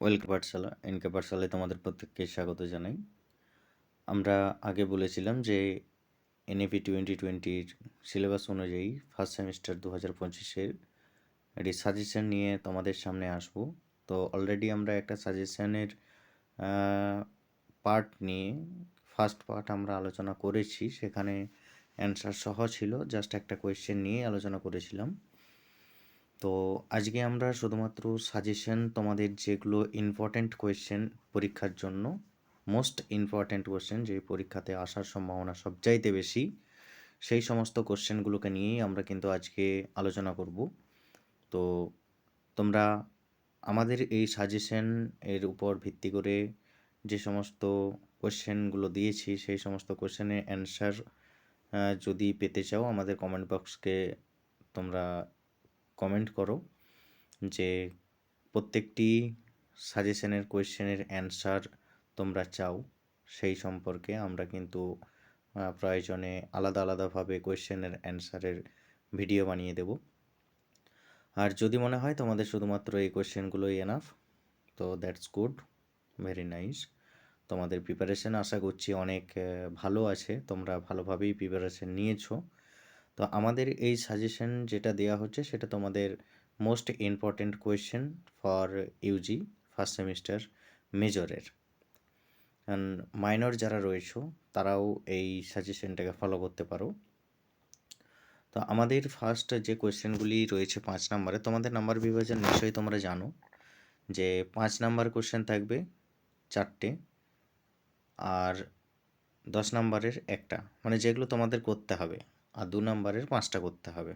Welcome পাঠশালা, NK পাঠশালায় তোমাদের প্রত্যেককে স্বাগত জানাই। আমরা আগে বলেছিলাম যে এনএপি টোয়েন্টি টোয়েন্টির সিলেবাস অনুযায়ী ফার্স্ট সেমিস্টার দু হাজার পঁচিশের একটি সাজেশান নিয়ে তোমাদের সামনে আসব। তো অলরেডি আমরা একটা সাজেশানের পার্ট নিয়ে ফার্স্ট পার্ট আমরা আলোচনা করেছি। সেখানে অ্যান্সার সহ ছিল জাস্ট একটা কোয়েশ্চেন নিয়ে আলোচনা করেছিলাম। তো আজকে আমরা শুধুমাত্র সাজেশন তোমাদের যেগুলো ইম্পর্ট্যান্ট কোয়েশ্চেন পরীক্ষার জন্য মোস্ট ইম্পর্ট্যান্ট কোয়েশ্চেন যে পরীক্ষাতে আসার সম্ভাবনা সবচাইতে বেশি, সেই সমস্ত কোশ্চেনগুলোকে নিয়েই আমরা কিন্তু আজকে আলোচনা করব। তো তোমরা আমাদের এই সাজেশন এর উপর ভিত্তি করে যে সমস্ত কোশ্চেনগুলো দিয়েছি, সেই সমস্ত কোশ্চেনের অ্যান্সার যদি পেতে চাও আমাদের কমেন্ট বক্সকে তোমরা কমেন্ট করো যে প্রত্যেকটি সাজেশনের কোয়েশ্চেনের অ্যান্সার তোমরা চাও, সেই সম্পর্কে আমরা কিন্তু প্রয়োজনে আলাদা আলাদাভাবে কোয়েশ্চেনের অ্যান্সারের ভিডিও বানিয়ে দেব। আর যদি মনে হয় তোমাদের শুধুমাত্র এই কোয়েশ্চেনগুলোই এনাফ তো দ্যাটস গুড ভেরি নাইস তোমাদের প্রিপারেশন আশা করছি অনেক ভালো আছে, তোমরা ভালোভাবেই প্রিপারেশন নিয়েছো। তো আমাদের এই সাজেশন যেটা দেওয়া হচ্ছে সেটা তোমাদের most important question for UG first semester মেজরের minor যারা রয়েছে, তারাও এই সাজেশনটাকে ফলো করতে পারো। তো আমাদের ফার্স্ট যে কোয়েশ্চেনগুলি রয়েছে পাঁচ নম্বরে, তোমাদের নাম্বার বিভাজন নিশ্চয়ই তোমরা জানো যে পাঁচ নাম্বার কোয়েশ্চেন থাকবে চারটে আর দশ নম্বরের একটা। মানে যেগুলো তোমাদের করতে হবে। আর দু নম্বরের পাঁচটা করতে হবে।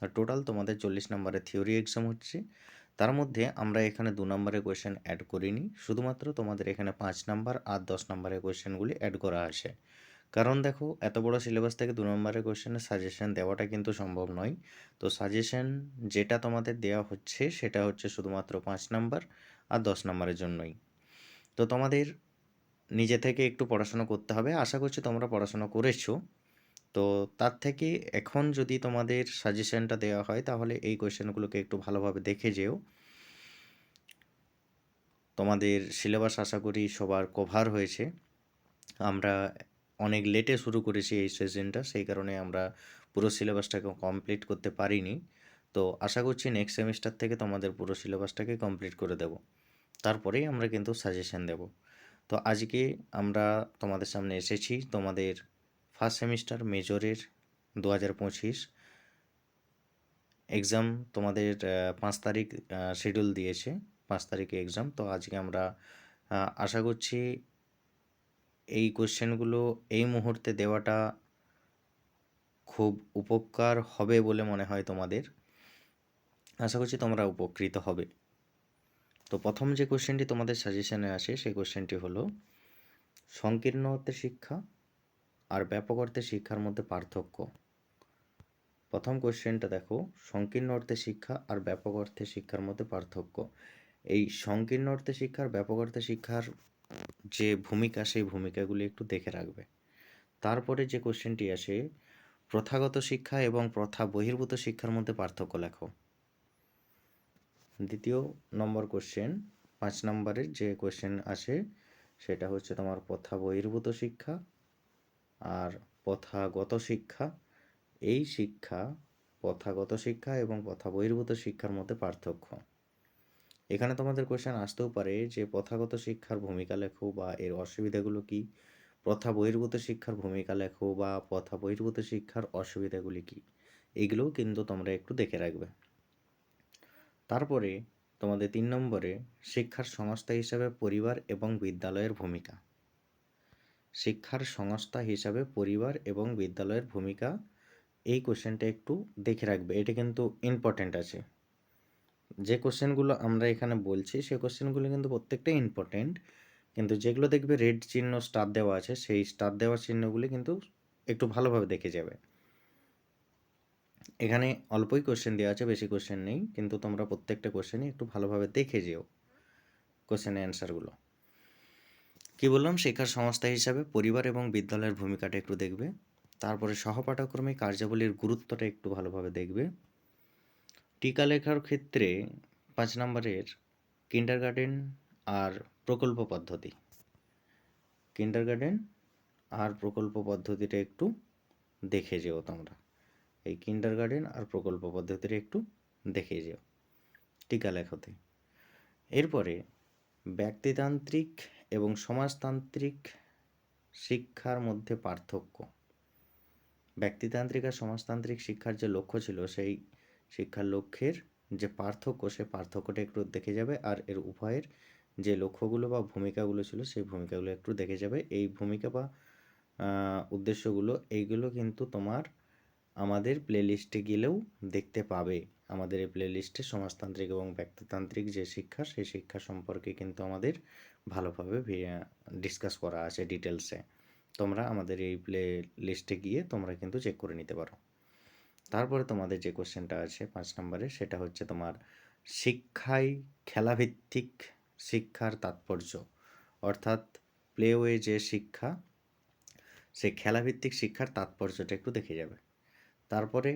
আর টোটাল তোমাদের চল্লিশ নম্বরের থিওরি এক্সাম হচ্ছে। তার মধ্যে আমরা এখানে দু নম্বরের কোয়েশ্চেন অ্যাড করিনি। শুধুমাত্র তোমাদের এখানে পাঁচ নাম্বার আর দশ নম্বরের কোয়েশ্চেনগুলি অ্যাড করা আছে। কারণ দেখো, এত বড় সিলেবাস থেকে দু নম্বরের কোয়েশ্চেনের সাজেশন দেওয়াটা কিন্তু সম্ভব নয়। তো সাজেশন যেটা তোমাদের দেওয়া হচ্ছে, সেটা হচ্ছে শুধুমাত্র পাঁচ নাম্বার আর দশ নম্বরের জন্যই। তো তোমাদের নিজে থেকে একটু পড়াশোনা করতে হবে। আশা করছি তোমরা পড়াশোনা করেছ। তো তার থেকে এখন যদি তোমাদের সাজেশনটা দেওয়া হয়, তাহলে এই কোয়েশ্চেনগুলোকে একটু ভালোভাবে দেখে যেও। তোমাদের সিলেবাস আশা করি সবার কভার হয়েছে। আমরা অনেক লেটে শুরু করেছি এই সেশনটা সেই কারণে আমরা পুরো সিলেবাসটাকে কমপ্লিট করতে পারিনি। তো আশা করছি নেক্সট সেমিস্টার থেকে তোমাদের পুরো সিলেবাসটাকে কমপ্লিট করে দেব। তারপরেই আমরা কিন্তু সাজেশন দেব। তো আজকে আমরা তোমাদের সামনে এসেছি, তোমাদের ফার্স্ট সেমিস্টার মেজরের দু হাজার পঁচিশ। এক্সাম তোমাদের পাঁচ তারিখ শিডিউল দিয়েছে। পাঁচ তারিখে এক্সাম তো আজকে আমরা আশা করছি এই কোশ্চেনগুলো এই মুহূর্তে দেওয়াটা খুব উপকার হবে বলে মনে হয় তোমাদের। আশা করছি তোমরা উপকৃত হবে। তো প্রথম যে কোশ্চেনটি তোমাদের সাজেশনে আসে, সেই কোশ্চেনটি হলো সংকীর্ণ শিক্ষা। আর ব্যাপক অর্থে শিক্ষার মধ্যে পার্থক্য। প্রথম কোশ্চেনটা দেখো, সংকীর্ণ অর্থে শিক্ষা আর ব্যাপক অর্থে শিক্ষার মধ্যে পার্থক্য। এই সংকীর্ণ অর্থে শিক্ষার ব্যাপক অর্থে শিক্ষার যে ভূমিকা, সেই ভূমিকাগুলি একটু দেখে রাখবে। তারপরে যে কোশ্চেনটি আসে, প্রথাগত শিক্ষা এবং প্রথা বহির্ভূত শিক্ষার মধ্যে পার্থক্য লেখো। দ্বিতীয় নম্বর কোশ্চেন, পাঁচ নম্বরের যে কোশ্চেন আসে, সেটা হচ্ছে তোমার প্রথা বহির্ভূত শিক্ষা আর প্রথাগত শিক্ষা, এই শিক্ষা প্রথাগত শিক্ষা এবং প্রথা বহির্ভূত শিক্ষার মধ্যে পার্থক্য। এখানে তোমাদের কোয়েশ্চেন আসতেও পারে যে প্রথাগত শিক্ষার ভূমিকা লেখো বা এর অসুবিধাগুলো কি? প্রথা বহির্ভূত শিক্ষার ভূমিকা লেখো বা প্রথা বহির্ভূত শিক্ষার অসুবিধাগুলি কি? এগুলোও কিন্তু তোমরা একটু দেখে রাখবে। তারপরে তোমাদের তিন নম্বরে শিক্ষার সংস্থা হিসাবে পরিবার এবং বিদ্যালয়ের ভূমিকা। শিক্ষার সংস্থা হিসাবে পরিবার এবং বিদ্যালয়ের ভূমিকা এই কোশ্চেনটা একটু দেখে রাখবে। এটা কিন্তু ইম্পর্ট্যান্ট আছে। যে কোশ্চেনগুলো আমরা এখানে বলছি সেই কোশ্চেনগুলো কিন্তু প্রত্যেকটাই ইম্পর্ট্যান্ট কিন্তু যেগুলো দেখবে রেড চিহ্ন স্টার দেওয়া আছে, সেই স্টার দেওয়ার চিহ্নগুলি কিন্তু একটু ভালোভাবে দেখে যাবে। এখানে অল্পই কোশ্চেন দেওয়া আছে, বেশি কোশ্চেন নেই, কিন্তু তোমরা প্রত্যেকটা কোশ্চেনই একটু ভালোভাবে দেখে যেও কোশ্চেনের অ্যান্সারগুলো কি বললাম? শিক্ষার সংস্থা হিসাবে পরিবার এবং বিদ্যালয়ের ভূমিকাটা একটু দেখবে। তারপরে সহপাঠক্রমিক কার্যাবলীর গুরুত্বটা একটু ভালোভাবে দেখবে। টিকা লেখার ক্ষেত্রে পাঁচ নম্বরের কিন্ডার গার্ডেন আর প্রকল্প পদ্ধতি। কিন্ডার গার্ডেন আর প্রকল্প পদ্ধতিটা একটু দেখে যেও তোমরা। এই কিন্ডার গার্ডেন আর প্রকল্প পদ্ধতিটা একটু দেখে যেও। টিকা লেখতে। এরপরে ব্যক্তিতান্ত্রিক এবং সমাজতান্ত্রিক শিক্ষার মধ্যে পার্থক্য। ব্যক্তিতান্ত্রিক আর সমাজতান্ত্রিক শিক্ষার যে লক্ষ্য ছিল, সেই শিক্ষার লক্ষ্যের যে পার্থক্য, সে পার্থক্যটা একটু দেখে যাবে আর এর উভয়ের যে লক্ষ্যগুলো বা ভূমিকাগুলো ছিল, সেই ভূমিকাগুলো একটু দেখে যাবে। এই ভূমিকা বা উদ্দেশ্যগুলো, এইগুলো কিন্তু তোমার আমাদের প্লেলিস্টে গেলেও দেখতে পাবে। আমাদের এই প্লেলিস্টে সমাজতান্ত্রিক এবং ব্যক্তিতান্ত্রিক যে শিক্ষা, সেই শিক্ষা সম্পর্কে কিন্তু আমাদের ভালোভাবে ডিসকাস করা আছে ডিটেলসে তোমরা আমাদের এই প্লে লিস্টে গিয়ে তোমরা কিন্তু চেক করে নিতে পারো। তারপরে তোমাদের যে কোশ্চেনটা আছে পাঁচ নম্বরে, সেটা হচ্ছে তোমার শিক্ষায় খেলাভিত্তিক শিক্ষার তাৎপর্য। অর্থাৎ প্লেওয়ে যে শিক্ষা সেই খেলাভিত্তিক শিক্ষার তাৎপর্যটা একটু দেখে যাবে। তারপরে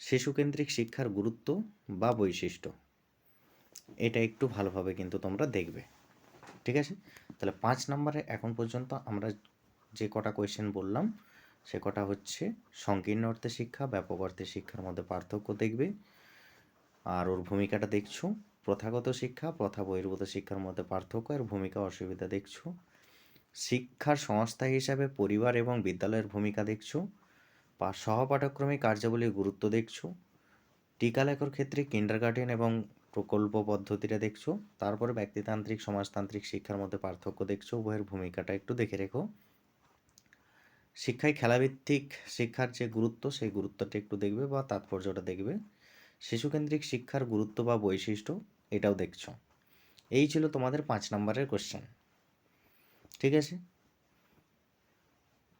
শিশুকেন্দ্রিক শিক্ষার গুরুত্ব বা বৈশিষ্ট্য, এটা একটু ভালোভাবে কিন্তু তোমরা দেখবে, ঠিক আছে? তাহলে পাঁচ নম্বরে এখন পর্যন্ত আমরা যে কটা কোয়েশ্চেন বললাম, সে কটা হচ্ছে সংকীর্ণ অর্থে শিক্ষা, ব্যাপক অর্থে শিক্ষার মধ্যে পার্থক্য দেখবে। আর ওর ভূমিকাটা দেখছ, প্রথাগত শিক্ষা, প্রথা বহির্ভূত শিক্ষার মধ্যে পার্থক্য আর ভূমিকা অসুবিধা দেখছ। শিক্ষার সংস্থা হিসাবে পরিবার এবং বিদ্যালয়ের ভূমিকা দেখছ। সহপাঠক্রমিক কার্যাবলীর গুরুত্ব দেখছ, টিকা লেখার ক্ষেত্রে কিন্ডার গার্ডেন এবং প্রকল্প পদ্ধতিটা দেখছ, তারপরে ব্যক্তিতান্ত্রিক, সমাজতান্ত্রিক শিক্ষার মধ্যে পার্থক্য দেখছ, উভয়ের ভূমিকাটা একটু দেখে রেখো। শিক্ষায় খেলাভিত্তিক শিক্ষার যে গুরুত্ব, সেই গুরুত্বটা একটু দেখবে বা তাৎপর্যটা দেখবে। শিশুকেন্দ্রিক শিক্ষার গুরুত্ব বা বৈশিষ্ট্য এটাও দেখছ। এই ছিল তোমাদের পাঁচ নম্বরের কোশ্চেন ঠিক আছে?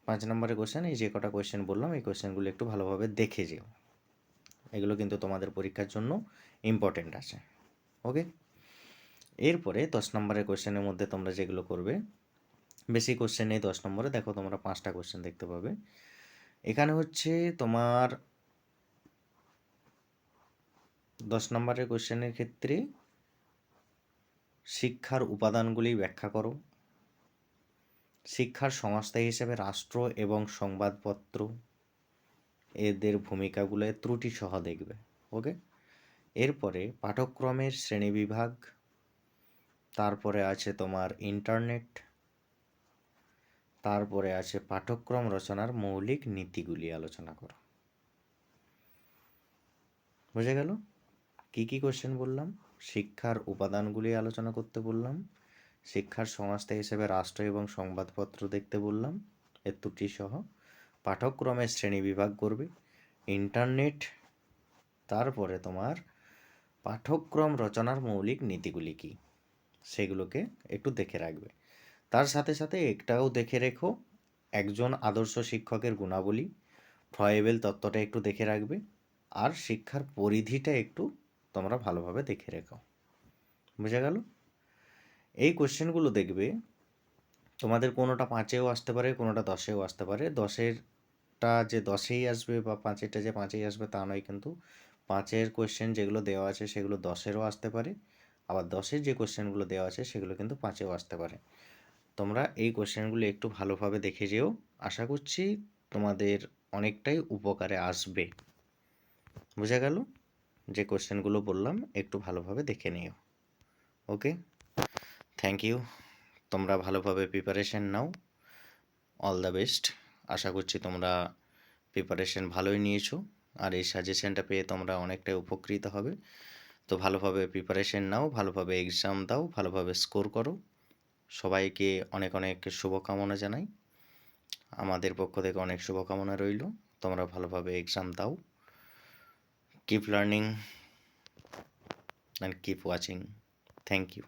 পাঁচ নম্বরের কোশ্চেন এই যে কটা কোয়েশ্চেন বললাম, এই কোয়েশ্চেনগুলো একটু ভালোভাবে দেখে যেও। এগুলো কিন্তু তোমাদের পরীক্ষার জন্য ইম্পর্টেন্ট আছে ওকে এরপরে দশ নম্বরের কোয়েশ্চেনের মধ্যে তোমরা যেগুলো করবে, বেশি কোশ্চেন নেই দশ নম্বরে, দেখো তোমরা পাঁচটা কোশ্চেন দেখতে পাবে। এখানে হচ্ছে তোমার দশ নম্বরের কোশ্চেনের ক্ষেত্রে শিক্ষার উপাদানগুলি ব্যাখ্যা করো। শিক্ষার সংস্থা হিসেবে রাষ্ট্র এবং সংবাদপত্র এদের ভূমিকাগুলো ত্রুটি সহ দেখবে ওকে এরপরে পাঠক্রমের শ্রেণীবিভাগ তারপরে আছে তোমার ইন্টারনেট তারপরে আছে পাঠ্যক্রম রচনার মৌলিক নীতিগুলি আলোচনা করো। বুঝে গেল? কি কি কোশ্চেন বললাম? শিক্ষার উপাদানগুলি আলোচনা করতে বললাম। শিক্ষার সংস্থা হিসেবে রাষ্ট্র এবং সংবাদপত্র দেখতে বললাম। এর ত্রুটি সহ। পাঠক্রমের শ্রেণি বিভাগ করবে। ইন্টারনেট, তারপরে তোমার পাঠ্যক্রম রচনার মৌলিক নীতিগুলি কী? সেগুলোকে একটু দেখে রাখবে। তার সাথে সাথে একটাও দেখে রেখো। একজন আদর্শ শিক্ষকের গুণাবলী। ফ্রয়েবেল তত্ত্বটা একটু দেখে রাখবে। আর শিক্ষার পরিধিটা একটু তোমরা ভালোভাবে দেখে রেখো। বুঝে গেল? এই কোশ্চেনগুলো দেখবে, তোমাদের কোনোটা পাঁচেও আসতে পারে, কোনোটা দশেও আসতে পারে। দশেরটা যে দশেই আসবে বা পাঁচেরটা যে পাঁচেই আসবে তা নয় কিন্তু পাঁচের কোশ্চেন যেগুলো দেওয়া আছে সেগুলো দশেরও আসতে পারে, আবার দশের যে কোশ্চেনগুলো দেওয়া আছে সেগুলো কিন্তু পাঁচেও আসতে পারে। তোমরা এই কোশ্চেনগুলো একটু ভালোভাবে দেখে যেও, আশা করছি তোমাদের অনেকটাই উপকারে আসবে। বোঝা গেল? যে কোশ্চেনগুলো বললাম, একটু ভালোভাবে দেখে নিও। ওকে থ্যাংক ইউ তোমরা ভালোভাবে প্রিপারেশন নাও। অল দ্য বেস্ট আশা করছি তোমরা প্রিপারেশন ভালোই নিয়েছো। আর এই সাজেশনটা পেয়ে তোমরা অনেকটাই উপকৃত হবে। তো ভালোভাবে প্রিপারেশন নাও, ভালোভাবে এক্সাম দাও, ভালোভাবে স্কোর করো। সবাইকে অনেক অনেক শুভকামনা জানাই। আমাদের পক্ষ থেকে অনেক শুভকামনা রইল। তোমরা ভালোভাবে এক্সাম দাও। Keep learning and keep watching thank you